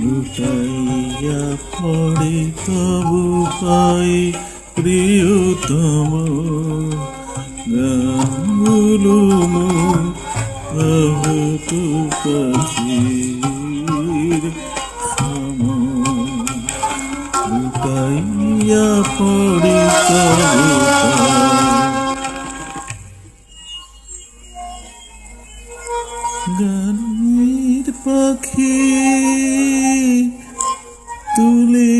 লুটাইয়া পড়ে তবু পাই প্রিয়তম গানগুলো মন প্রভু তো পাখি লুটাইয়া পড়ে গানের পাখি তুলে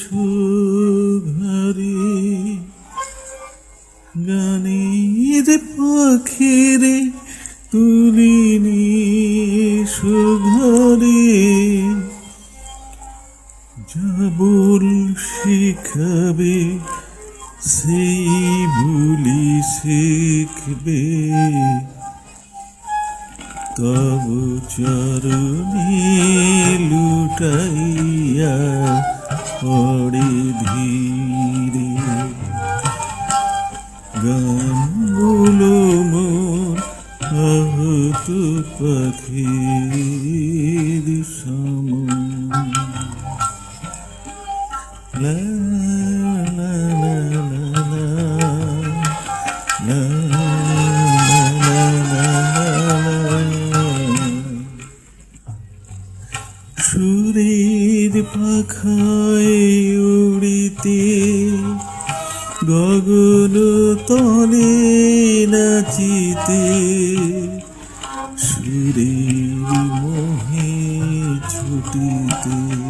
সুঘরে গানের পাখি রে তুলে নিয়ে যাবুল শিখাবে সেই ভুলি শিখবে। তব চরণে লুটাইয়া পড়ে ধীরে। গানগুলো মোর আহত পাখির সম লা লা লা লা লা সুরের পাখায় উড়িতে সুরের মোহে ছুটিতে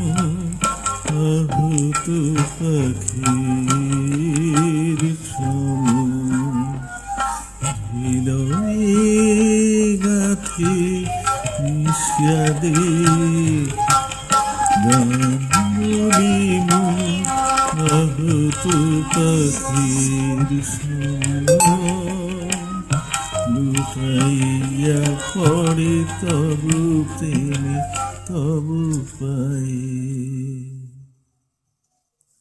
পাখির সম হৃদয়ে গাথে গানগুলি আহত পাখির লুটাইয়া পড়ে তবু প্রেমে তবু পাই